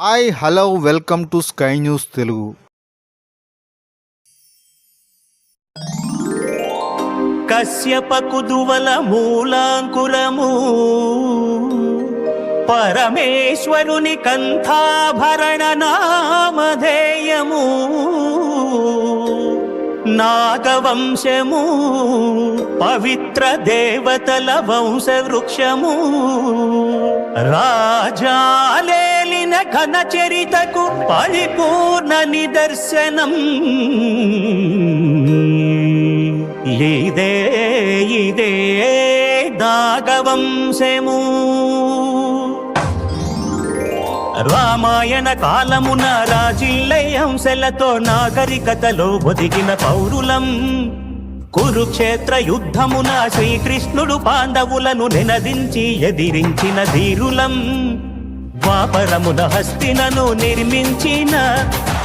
Hi hello welcome to Sky News Telugu. కశ్యపకుదువల మూలాంకురము పరమేశ్వరుని కంఠాభరణ నామధేయము నాగవంశము పవిత్ర దేవతల వంశవృక్షము రాజాలే రాజాలేలిన ఘన చరితకు పరిపూర్ణ నిదర్శనం. ఇదే ఇదే దాగవంశము. రామాయణ కాలమున రాజిల్లై హంసలతో నాగరికతలో బొదిగిన పౌరులం. కురుక్షేత్ర యుద్ధమున శ్రీకృష్ణుడు పాండవులను నినదించి ఎదిరించిన ధీరులం. ద్వాపరమున హస్తినను నిర్మించిన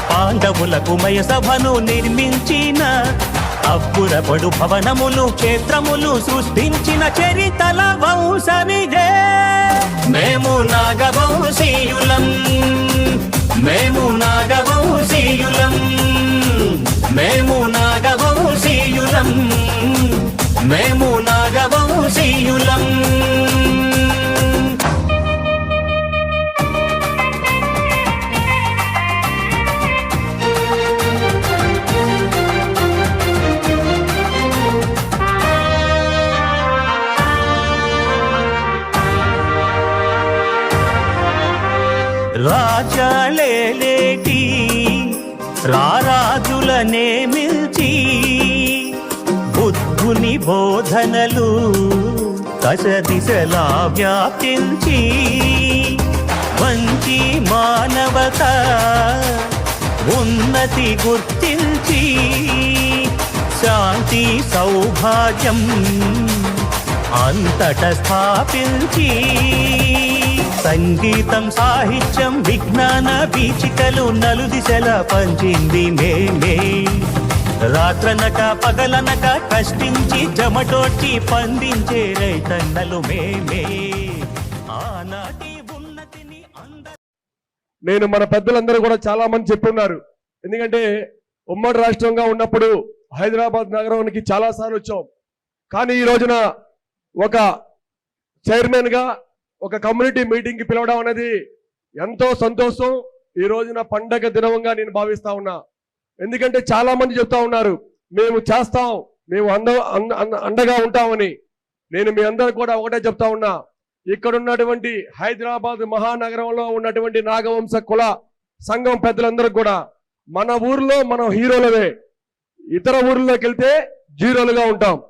పాండవులకు మయసభను నిర్మించిన అబ్బురపడు భవనములు క్షేత్రములు సృష్టించిన చరితల వంశమిదే. మేము నాగవంశీయులం మేము నాగవంశీయులం మేము నాగవంశీయులం మేము నాగవంశీయులం. రాజాలేటి రారాజులనే మిల్చి బుద్ధుని బోధనలు దశ దిశలా వ్యాపించి మంచి మానవత ఉన్నతి గుర్తించి శాంతి సౌభాగ్యం అంతట స్థాపించి సంగీతం సాహిత్యం విజ్ఞాన వీచికలు నలుదిశల పంచింది మేమే రాత్రనక పగలనక కష్టించి జమటోడ్చి పండించే రైతన్నలు మేమే. ఆనాటి ఉన్నతిని నేను మన పెద్దలందరూ కూడా చాలా మంది చెప్పున్నారు. ఎందుకంటే ఉమ్మడి రాష్ట్రంగా ఉన్నప్పుడు హైదరాబాద్ నగరానికి చాలా సార్లు వచ్చాం. కానీ ఈ రోజున ఒక చైర్మన్గా ఒక కమ్యూనిటీ మీటింగ్కి పిలవడం అనేది ఎంతో సంతోషం. ఈ రోజున పండగ దినవంగా నేను భావిస్తా ఉన్నా. ఎందుకంటే చాలా మంది చెప్తా ఉన్నారు మేము చేస్తాం మేము అంద- అండగా ఉంటామని. నేను మీ అందరు కూడా ఒకటే చెప్తా ఉన్నా. ఇక్కడ ఉన్నటువంటి హైదరాబాద్ మహానగరంలో ఉన్నటువంటి నాగవంశ కుల సంఘం పెద్దలందరూ కూడా మన ఊర్లో మనం హీరోలవే ఇతర ఊర్లోకి వెళ్తే జీరోలుగా ఉంటాం.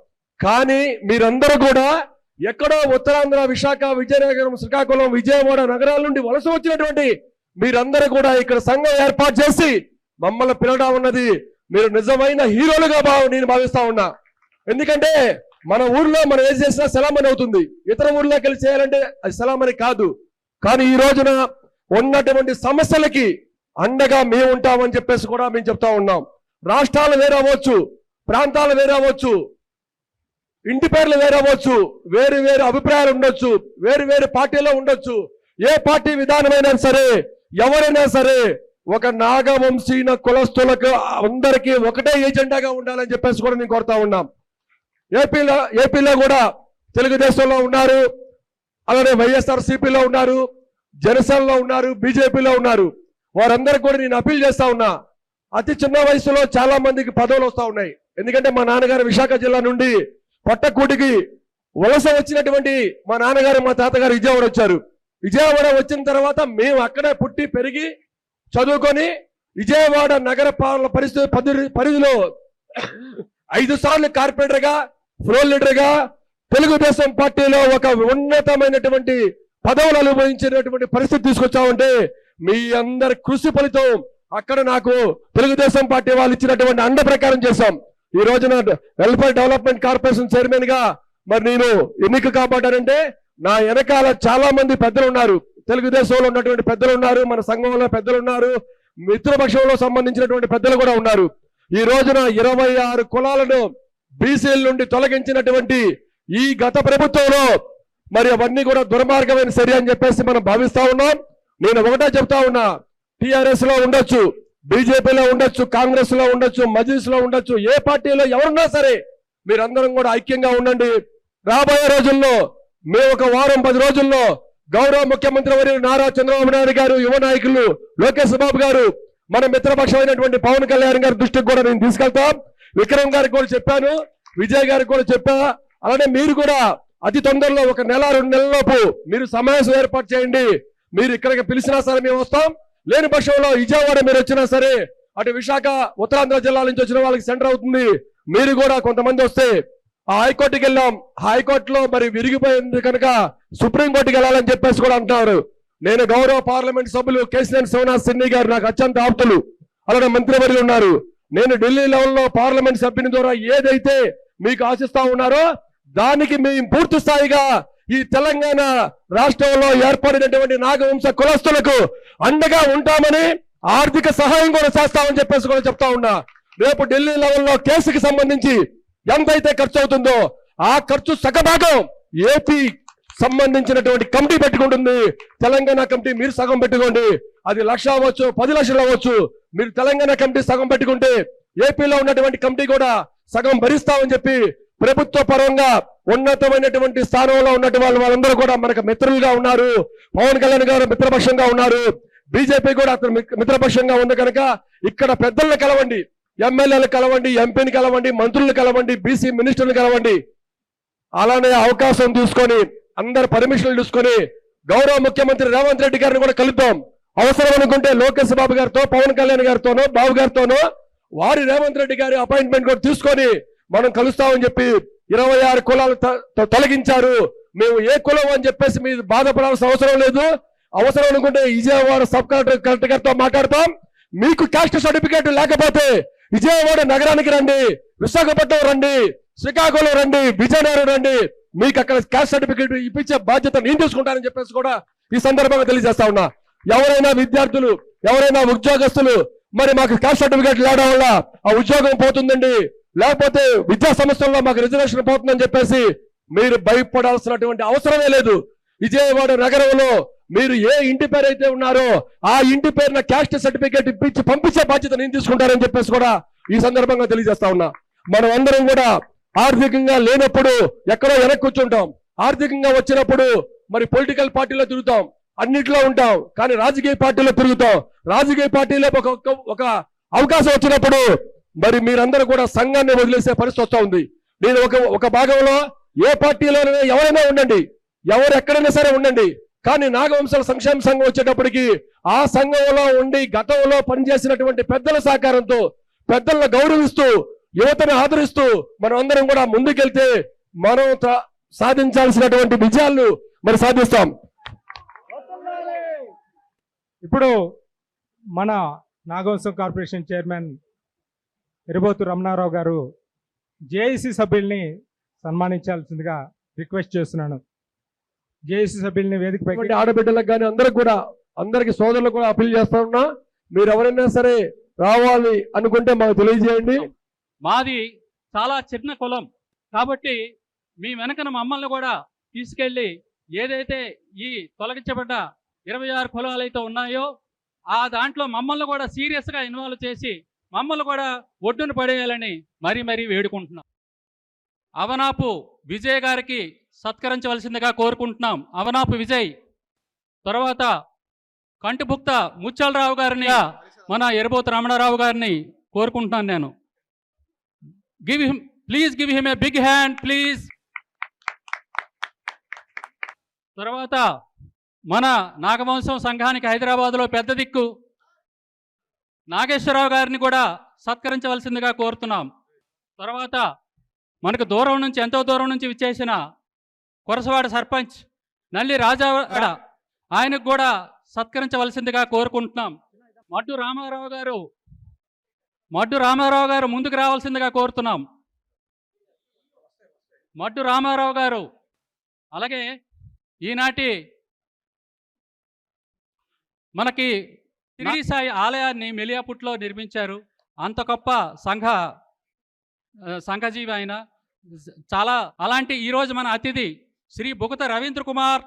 కానీ మీరందరూ కూడా ఎక్కడో ఉత్తరాంధ్ర విశాఖ విజయనగరం శ్రీకాకుళం విజయవాడ నగరాల నుండి వలస వచ్చినటువంటి మీరందరూ కూడా ఇక్కడ సంఘం ఏర్పాటు చేసి మమ్మల్ని పిలవడం ఉన్నది మీరు నిజమైన హీరోలుగా భావ నేను భావిస్తా ఉన్నా. ఎందుకంటే మన ఊర్లో మనం ఏం చేసినా సెలామణి అవుతుంది. ఇతర ఊర్లోకి వెళ్ళి చేయాలంటే అది సెలామణి కాదు. కానీ ఈ రోజున ఉన్నటువంటి సమస్యలకి అండగా మేము ఉంటామని చెప్పేసి కూడా మేము చెప్తా ఉన్నాం. రాష్ట్రాలు వేరే అవ్వచ్చు ప్రాంతాలు వేరే అవ్వచ్చు ఇంటి పేర్లు వేరే అవ్వచ్చు వేరు వేరు అభిప్రాయాలు ఉండొచ్చు వేరు వేరు పార్టీలో ఉండొచ్చు. ఏ పార్టీ విధానమైనా సరే ఎవరైనా సరే ఒక నాగవంశీన కులస్తులకు అందరికీ ఒకటే ఏజెండాగా ఉండాలని చెప్పేసి కూడా నేను కోరుతా ఉన్నాం. ఏపీలో ఏపీలో కూడా తెలుగుదేశంలో ఉన్నారు అలానే వైఎస్ఆర్ సిపిలో ఉన్నారు జనసేనలో ఉన్నారు బీజేపీలో ఉన్నారు. వారందరికి కూడా నేను అప్పీల్ చేస్తా ఉన్నా. అతి చిన్న వయసులో చాలా మందికి పదవులు వస్తూ ఉన్నాయి. ఎందుకంటే మా నాన్నగారు విశాఖ జిల్లా నుండి పట్టకూటికి వలస వచ్చినటువంటి మా నాన్నగారు మా తాతగారు విజయవాడ వచ్చారు. విజయవాడ వచ్చిన తర్వాత మేము అక్కడే పుట్టి పెరిగి చదువుకొని విజయవాడ నగర పాలన పరిస్థితి పరిధిలో ఐదు సార్లు కార్పొరేటర్గా ఫ్లోర్ లీడర్గా తెలుగుదేశం పార్టీలో ఒక ఉన్నతమైనటువంటి పదవులు అనుభవించినటువంటి పరిస్థితి తీసుకొచ్చామంటే మీ అందరి కృషి ఫలితం అక్కడ నాకు తెలుగుదేశం పార్టీ వాళ్ళు ఇచ్చినటువంటి అండ ప్రకారం చేశాం. ఈ రోజున వెల్ఫేర్ డెవలప్మెంట్ కార్పొరేషన్ చైర్మన్గా మరి నేను ఎన్నిక కాబడ్డానంటే నా వెనకాల చాలా మంది పెద్దలు ఉన్నారు. తెలుగుదేశంలో ఉన్నటువంటి పెద్దలు ఉన్నారు మన సంఘంలో పెద్దలు ఉన్నారు మిత్రపక్షంలో సంబంధించినటువంటి పెద్దలు కూడా ఉన్నారు. ఈ రోజున ఇరవై ఆరు కులాలను బీసీల నుండి తొలగించినటువంటి ఈ గత ప్రభుత్వంలో మరి అవన్నీ కూడా దుర్మార్గమైన సరి అని చెప్పేసి మనం భావిస్తా ఉన్నాం. నేను ఒకటే చెప్తా ఉన్నా టిఆర్ఎస్లో ఉండొచ్చు. బీజేపీలో ఉండొచ్చు కాంగ్రెస్లో ఉండొచ్చు మజ్లిస్లో ఉండొచ్చు ఏ పార్టీలో ఎవరున్నా సరే మీరందరం కూడా ఐక్యంగా ఉండండి. రాబోయే రోజుల్లో మేము ఒక వారం పది రోజుల్లో గౌరవ ముఖ్యమంత్రి వర్యులు నారా చంద్రబాబు నాయుడు గారు యువ నాయకులు లోకేష్ బాబు గారు మన మిత్రపక్షమైనటువంటి పవన్ కళ్యాణ్ గారి దృష్టికి కూడా నేను తీసుకెళ్తాం. విక్రమ్ గారికి కూడా చెప్పాను విజయ్ గారికి కూడా చెప్పా. అలానే మీరు కూడా అతి తొందరలో ఒక నెల రెండు నెలలలోపు మీరు సమావేశం ఏర్పాటు చేయండి. మీరు ఇక్కడికి పిలిచినా సరే మేము వస్తాం. లేని పక్షంలో విజయవాడ మీరు వచ్చినా సరే అటు విశాఖ ఉత్తరాంధ్ర జిల్లాల నుంచి వచ్చిన వాళ్ళకి సెంటర్ అవుతుంది. మీరు కూడా కొంతమంది వస్తే ఆ హైకోర్టుకి వెళ్ళాం. హైకోర్టులో మరి విరిగిపోయింది కనుక సుప్రీంకోర్టుకి వెళ్ళాలని చెప్పేసి కూడా అంటున్నారు. నేను గౌరవ పార్లమెంట్ సభ్యులు కేసీఆర్ శివనాథ్ సిన్ని గారు నాకు అత్యంత ఆప్తులు. అలానే మంత్రివర్యులు ఉన్నారు. నేను ఢిల్లీ లెవెల్లో పార్లమెంట్ సభ్యుని ద్వారా ఏదైతే మీకు ఆశిస్తా ఉన్నారో దానికి మేము పూర్తి స్థాయిగా ఈ తెలంగాణ రాష్ట్రంలో ఏర్పడినటువంటి నాగవంశ కులస్తులకు అండగా ఉంటామని ఆర్థిక సహాయం కూడా చేస్తామని చెప్పేసి కూడా చెప్తా ఉన్నా. రేపు ఢిల్లీ లెవెల్లో కేసుకి సంబంధించి ఎంతైతే ఖర్చు అవుతుందో ఆ ఖర్చు సగభాగం ఏపీ సంబంధించినటువంటి కమిటీ పెట్టుకుంటుంది. తెలంగాణ కమిటీ మీరు సగం పెట్టుకోండి. అది లక్ష అవ్వచ్చు పది లక్షలు అవ్వచ్చు. మీరు తెలంగాణ కమిటీ సగం పెట్టుకుంటే ఏపీలో ఉన్నటువంటి కమిటీ కూడా సగం భరిస్తామని చెప్పి ప్రభుత్వ పరంగా ఉన్నతమైనటువంటి స్థానంలో ఉన్నటువంటి వాళ్ళు వాళ్ళందరూ కూడా మనకు మిత్రులుగా ఉన్నారు. పవన్ కళ్యాణ్ గారు మిత్రపక్షంగా ఉన్నారు. బీజేపీ కూడా అతను మిత్రపక్షంగా ఉంది కనుక ఇక్కడ పెద్దలను కలవండి ఎమ్మెల్యేలు కలవండి ఎంపీని కలవండి మంత్రులు కలవండి బీసీ మినిస్టర్లు కలవండి. అలానే అవకాశం తీసుకొని అందరు పర్మిషన్లు తీసుకొని గౌరవ ముఖ్యమంత్రి రేవంత్ రెడ్డి గారిని కూడా కలుద్దాం. అవసరం అనుకుంటే లోకేష్ బాబు గారితో పవన్ కళ్యాణ్ గారితోనో బాబు గారితోనో వారి రేవంత్ రెడ్డి గారి అపాయింట్మెంట్ కూడా తీసుకొని మనం కలుస్తామని చెప్పి ఇరవై ఆరు కులాలు త- త- తొలగించారు. మేము ఏ కులం అని చెప్పేసి మీరు బాధపడాల్సిన అవసరం లేదు. అవసరం అనుకుంటే విజయవాడ సబ్ కలెక్టర్ కలెక్టర్ గారితో మాట్లాడతాం. మీకు క్యాస్ట్ సర్టిఫికేట్ లేకపోతే విజయవాడ నగరానికి రండి విశాఖపట్నం రండి శ్రీకాకుళం రండి విజయనగరం రండి. మీకు అక్కడ క్యాస్ట్ సర్టిఫికేట్ ఇప్పించే బాధ్యత నేను తీసుకుంటానని చెప్పేసి కూడా ఈ సందర్భంగా తెలియజేస్తా ఉన్నా. ఎవరైనా విద్యార్థులు ఎవరైనా ఉద్యోగస్తులు మరి మాకు క్యాస్ట్ సర్టిఫికేట్ లేవడం వల్ల ఆ ఉద్యోగం పోతుందండి. లేకపోతే విద్యా సంస్థల్లో మాకు రిజర్వేషన్ పోతుందని చెప్పేసి మీరు భయపడాల్సినటువంటి అవసరమే లేదు. విజయవాడ నగరంలో మీరు ఏ ఇంటి పేరు అయితే ఉన్నారో ఆ ఇంటి పేరున క్యాస్ట్ సర్టిఫికేట్ ఇప్పించి పంపించే బాధ్యత నేను తీసుకుంటానని చెప్పేసి కూడా ఈ సందర్భంగా తెలియజేస్తా ఉన్నా. మనం అందరం కూడా ఆర్థికంగా లేనప్పుడు ఎక్కడో వెనక్కి కూర్చుంటాం. ఆర్థికంగా వచ్చినప్పుడు మరి పొలిటికల్ పార్టీలో తిరుగుతాం. అన్నిట్లో ఉంటాం. కానీ రాజకీయ పార్టీలో తిరుగుతాం. రాజకీయ పార్టీలో ఒక ఒక- ఒక అవకాశం వచ్చినప్పుడు మరి మీరందరూ కూడా సంఘాన్ని వదిలేసే పరిస్థితి వస్తూ ఉంది. నేను ఒక ఒక భాగంలో ఏ పార్టీలోనైనా ఎవరైనా ఉండండి. ఎవరు ఎక్కడైనా సరే ఉండండి. కానీ నాగవంశాల సంక్షేమ సంఘం వచ్చేటప్పటికి ఆ సంఘంలో ఉండి గతంలో పనిచేసినటువంటి పెద్దల సహకారంతో పెద్దలను గౌరవిస్తూ యువతను ఆదరిస్తూ మనం అందరం కూడా ముందుకెళ్తే మనం సాధించాల్సినటువంటి విజయాలను మరి సాధిస్తాం. ఇప్పుడు మన నాగవంశం కార్పొరేషన్ చైర్మన్ ఎరబోతు రమణారావు గారు జేఏసీ సభ్యుల్ని సన్మానించాల్సిందిగా రిక్వెస్ట్ చేస్తున్నాను. జేఏసీ సభ్యుల్ని వేదికపై ఇటువంటి ఆడబిడ్డలకు కానీ అందరికి కూడా అందరికి సోదరులకు కూడా అప్పీల్ చేస్తా ఉన్నా మీరు ఎవరైనా సరే రావాలి అనుకుంటే మాకు తెలియజేయండి. మాది చాలా చిన్న కులం. కాబట్టి మీ వెనకన మమ్మల్ని కూడా తీసుకెళ్ళి ఏదైతే ఈ తొలగించబడ్డ ఇరవై ఆరు కులాలు అయితే ఉన్నాయో ఆ దాంట్లో మమ్మల్ని కూడా సీరియస్గా ఇన్వాల్వ్ చేసి మమ్మల్ని కూడా ఒడ్డున పడేయాలని మరీ మరీ వేడుకుంటున్నాం. అవనాపు విజయ్ గారికి సత్కరించవలసిందిగా కోరుకుంటున్నాం. అవనాపు విజయ్ తర్వాత కంటిభుక్త ముత్యాలరావు గారిని మన ఎరబోతు రమణారావు గారిని కోరుకుంటున్నాను నేను. Give him please give him a big hand please తర్వాత మన నాగవంశం సంఘానికి హైదరాబాద్లో పెద్ద దిక్కు నాగేశ్వరరావు గారిని కూడా సత్కరించవలసిందిగా కోరుతున్నాం. తర్వాత మనకు దూరం నుంచి ఎంతో దూరం నుంచి విచ్చేసిన కొరసవాడ సర్పంచ్ నల్లి రాజా ఆయనకు కూడా సత్కరించవలసిందిగా కోరుకుంటున్నాం. మడ్డు రామారావు గారు మడ్డు రామారావు గారు ముందుకు రావాల్సిందిగా కోరుతున్నాం. మడ్డు రామారావు గారు అలాగే ఈనాటి మనకి తిరిగి సాయి ఆలయాన్ని మెలియాపుట్లో నిర్మించారు. అంత గొప్ప సంఘ సంఘజీవి ఆయన చాలా అలాంటి ఈరోజు మన అతిథి Shri Bugatha Ravindra Kumar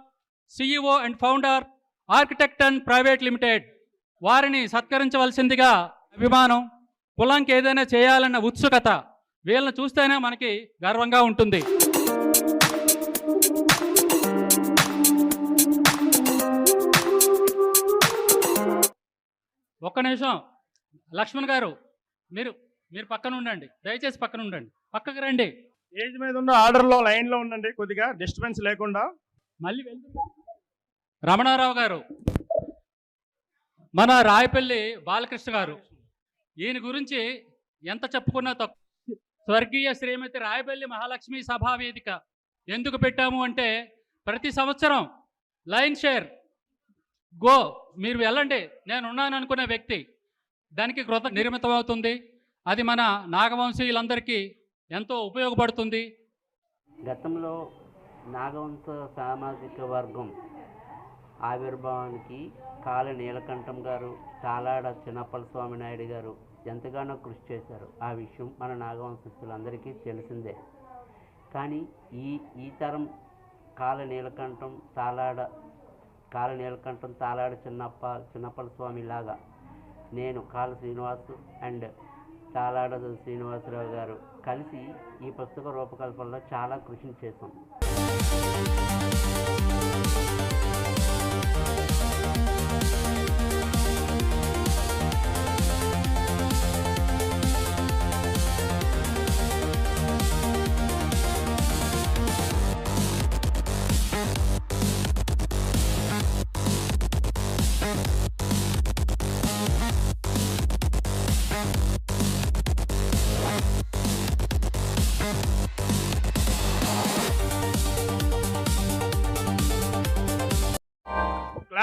CEO and founder architect and private limited. వారిని సత్కరించవలసిందిగా అభిమానం కులానికి ఏదైనా చేయాలన్న ఉత్సుకత వీళ్ళని చూస్తేనే మనకి గర్వంగా ఉంటుంది. ఒక్క నిమిషం. లక్ష్మణ్ గారు మీరు మీరు పక్కన ఉండండి. దయచేసి పక్కన ఉండండి. పక్కకు రండి. ఏజ్ మీద ఉన్న ఆర్డర్లో లైన్లో ఉండండి. కొద్దిగా డిస్టర్బెన్స్ లేకుండా. మళ్ళీ రమణారావు గారు మన రాయపల్లి బాలకృష్ణ గారు ఈయన గురించి ఎంత చెప్పుకున్నా తక్కువ. స్వర్గీయ శ్రీమతి రాయపల్లి మహాలక్ష్మి సభా వేదిక. ఎందుకు పెట్టాము అంటే ప్రతి సంవత్సరం లైన్ షేర్ గో మీరు వెళ్ళండి. నేను ఉన్నాను అనుకునే వ్యక్తి. దానికి కృత నిర్మితం అవుతుంది అది మన నాగవంశీయులందరికీ ఎంతో ఉపయోగపడుతుంది. గతంలో నాగవంశ సామాజిక వర్గం ఆవిర్భావానికి కాల నీలకంఠం గారు తాలాడ చిన్నప్పల స్వామి నాయుడు గారు ఎంతగానో కృషి చేశారు. ఆ విషయం మన నాగవంశస్థులందరికీ తెలిసిందే. కానీ ఈ ఈ తరం కాల నీలకంఠం తాలాడ కాళ నీలకంఠం తాలాడు చిన్నప్ప చిన్నప్పల స్వామి లాగా నేను కాళ శ్రీనివాసు అండ్ తాలాడ శ్రీనివాసరావు గారు కలిసి ఈ పుస్తక రూపకల్పనలో చాలా కృషి చేశాం.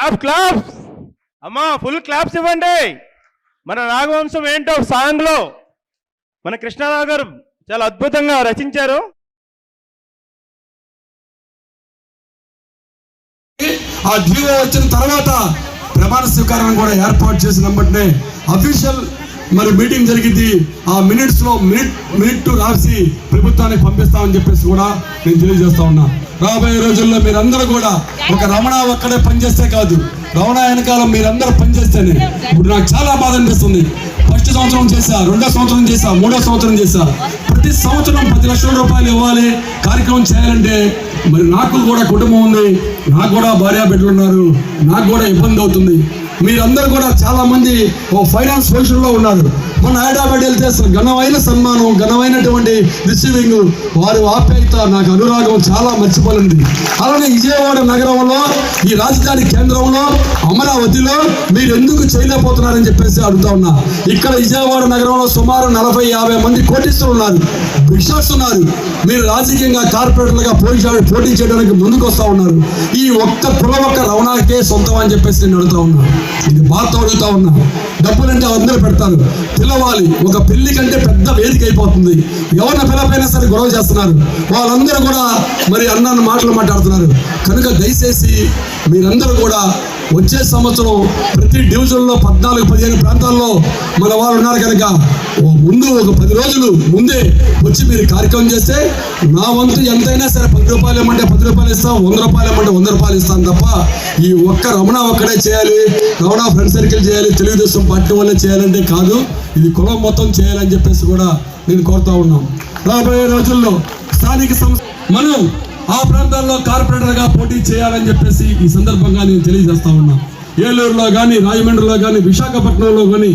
క్లాప్ క్లాప్స్ అమ్మా ఫుల్ క్లాప్స్ ఇవ్వండి. మన రాఘవంశం ఏంటో సాంగ్లో మన కృష్ణారావు గారు చాలా అద్భుతంగా రచించారు. ఆ జీవో వచ్చిన తర్వాత ప్రమాణ స్వీకారం కూడా ఏర్పాటు చేసినప్పటినే అఫీషియల్ మరి మీటింగ్ జరిగింది. ఆ మినిట్స్లో మినిట్ మినిట్ రాసి ప్రభుత్వానికి పంపిస్తామని చెప్పేసి కూడా నేను తెలియజేస్తా ఉన్నా. రాబోయే రోజుల్లో మీరందరూ కూడా ఒక రమణ ఒక్కడే పనిచేస్తే కాదు రమణ వెనకాల మీరందరూ పనిచేస్తేనే. ఇప్పుడు నాకు చాలా బాధ అనిపిస్తుంది. ఫస్ట్ సంవత్సరం చేశా రెండో సంవత్సరం చేశా మూడో సంవత్సరం చేశా. ప్రతి సంవత్సరం పది లక్షల రూపాయలు ఇవ్వాలి కార్యక్రమం చేయాలంటే మరి నాకు కూడా కుటుంబం ఉంది నాకు కూడా భార్య బిడ్డలు ఉన్నారు నాకు కూడా ఇబ్బంది అవుతుంది. మీరందరూ కూడా చాలామంది ఓ ఫైనాన్స్ పొజిషన్లో ఉన్నారు. మన హైదరాబాద్ వెళ్తే ఘనమైన సన్మానం ఘనమైనటువంటి రిసీవింగ్ వారి ఆప్యాయత నాకు అనురాగం చాలా మర్చిపోయింది అలానే విజయవాడ నగరంలో ఈ రాజధాని కేంద్రంలో అమరావతిలో మీరు ఎందుకు చేయలేకపోతున్నారని చెప్పేసి అడుగుతా ఉన్నా. ఇక్కడ విజయవాడ నగరంలో సుమారు నలభై యాభై మంది కోటిస్తులు ఉన్నారు. బిక్షర్స్ ఉన్నారు. మీరు రాజకీయంగా కార్పొరేటర్లుగా పోటీ పోటీ చేయడానికి ముందుకు వస్తూ ఉన్నారు. ఈ ఒక్క కుల ఒక్క రవణాకే సొంతం అని చెప్పేసి నేను అడుగుతా ఉన్నా. ఇది బాధతో అడుగుతా ఉన్నా. డబ్బులంటే అందరూ పెడతారు. పిలవాలి ఒక పెళ్ళి కంటే పెద్ద వేదిక అయిపోతుంది. ఎవరిన పిల్లపైనా సరే గొడవ చేస్తున్నారు. వాళ్ళందరూ కూడా మరి అన్న మాటలు మాట్లాడుతున్నారు. కనుక దయచేసి మీరందరూ కూడా వచ్చే సంవత్సరం ప్రతి డివిజన్లో పద్నాలుగు పదిహేను ప్రాంతాల్లో మన వాళ్ళు ఉన్నారు కనుక ముందు ఒక పది రోజులు ముందే వచ్చి మీరు కార్యక్రమం చేస్తే నా వంతు ఎంతైనా సరే పది రూపాయలు ఇవ్వమంటే పది రూపాయలు ఇస్తాం వంద రూపాయలు ఇవ్వమంటే వంద రూపాయలు ఇస్తాం తప్ప ఈ ఒక్క రమణ ఒక్కడే చేయాలి రమణ ఫ్రెండ్ సర్కిల్ చేయాలి తెలుగుదేశం పార్టీ వల్లే చేయాలంటే కాదు ఇది కులం మొత్తం చేయాలని చెప్పేసి కూడా నేను కోరుతా ఉన్నాం. రాబోయే రోజుల్లో స్థానిక సంస్థ మనం ఆ ప్రాంతాల్లో కార్పొరేటర్గా పోటీ చేయాలని చెప్పేసి ఈ సందర్భంగా నేను తెలియజేస్తా ఉన్నా. ఏలూరులో కానీ రాజమండ్రిలో కానీ విశాఖపట్నంలో కానీ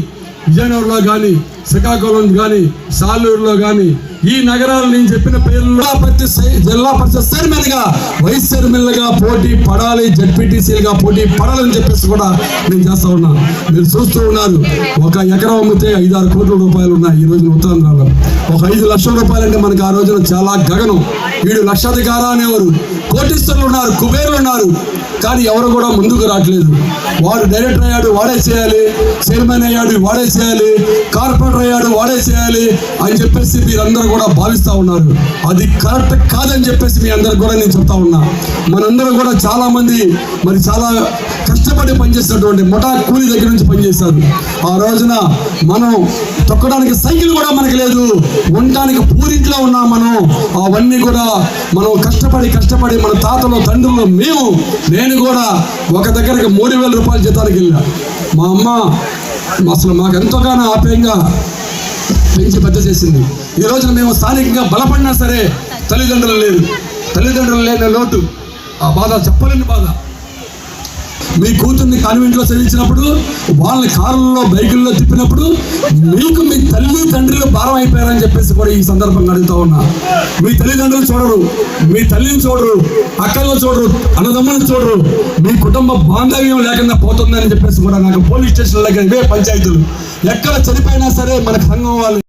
విజయనగరంలో కానీ శ్రీకాకుళం కానీ సాలూరులో కానీ ఈ నగరాలు నేను చెప్పిన పేర్లలో ప్రతి జిల్లా పరిషత్ చైర్మన్గా వైస్ చైర్మన్ పోటీ పడాలి జడ్పీటీసీలుగా పోటీ పడాలని చెప్పేసి కూడా నేను చేస్తా ఉన్నాను మీరు చూస్తూ ఉన్నారు ఒక ఎకరం అమ్మితే ఐదు ఆరు కోట్ల రూపాయలు ఉన్నాయి ఈ రోజున ఉత్తరాంధ్రలో. ఒక ఐదు లక్షల రూపాయలు అంటే ఆ రోజున చాలా గగనం. వీడు లక్షాధికారా అనేవారు. కోటిస్తులు ఉన్నారు కుబేరులు ఉన్నారు. కానీ ఎవరు కూడా ముందుకు రావట్లేదు. వాడు డైరెక్టర్ అయ్యాడు వాడే చేయాలి. చైర్మన్ అయ్యాడు వాడే చేయాలి. కార్పొరేటర్ అయ్యాడు వాడే చేయాలి అని చెప్పేసి మీరందరూ కూడా భావిస్తూ ఉన్నారు. అది కరెక్ట్ కాదని చెప్పేసి మీ అందరికి కూడా నేను చెప్తా ఉన్నా. మనందరం కూడా చాలా మంది మరి చాలా కష్టపడి పనిచేసినటువంటి ముఠా కూలి దగ్గర నుంచి పనిచేశారు. ఆ రోజున మనం తొక్కడానికి సైకిల్ కూడా మనకి లేదు. ఉండటానికి పూరింట్లో ఉన్నాం మనం. అవన్నీ కూడా మనం కష్టపడి కష్టపడి మన తాతలు తండ్రులు మేము నేను నేను కూడా ఒక దగ్గరికి మూడు వేల రూపాయల జీతానికి వెళ్ళా మా అమ్మ అసలు మాకు ఎంతగానో ఆప్యాయంగా పెంచి పెద్ద చేసింది. ఈ రోజున మేము స్థానికంగా బలపడినా సరే తల్లిదండ్రులు లేరు. తల్లిదండ్రులు లేని లోటు. ఆ బాధ చెప్పలేని బాధ. మీ కూతుర్ని కాన్వెంట్లో చదివించినప్పుడు వాళ్ళని కారుల్లో బైకుల్లో తిప్పినప్పుడు మీకు మీ తల్లి తండ్రులు భారం అయిపోయారని చెప్పేసి కూడా ఈ సందర్భంగా అడుగుతా ఉన్నా. మీ తల్లిదండ్రులు చూడరు మీ తల్లిని చూడరు అక్కలను చూడరు అన్నదమ్ములను చూడరు మీ కుటుంబ బాంధవ్యం లేకుండా పోతుందని చెప్పేసి కూడా నాకు పోలీస్ స్టేషన్ దగ్గర ఇవే పంచాయతీలు. ఎక్కడ చనిపోయినా సరే మన సంఘం వాళ్ళు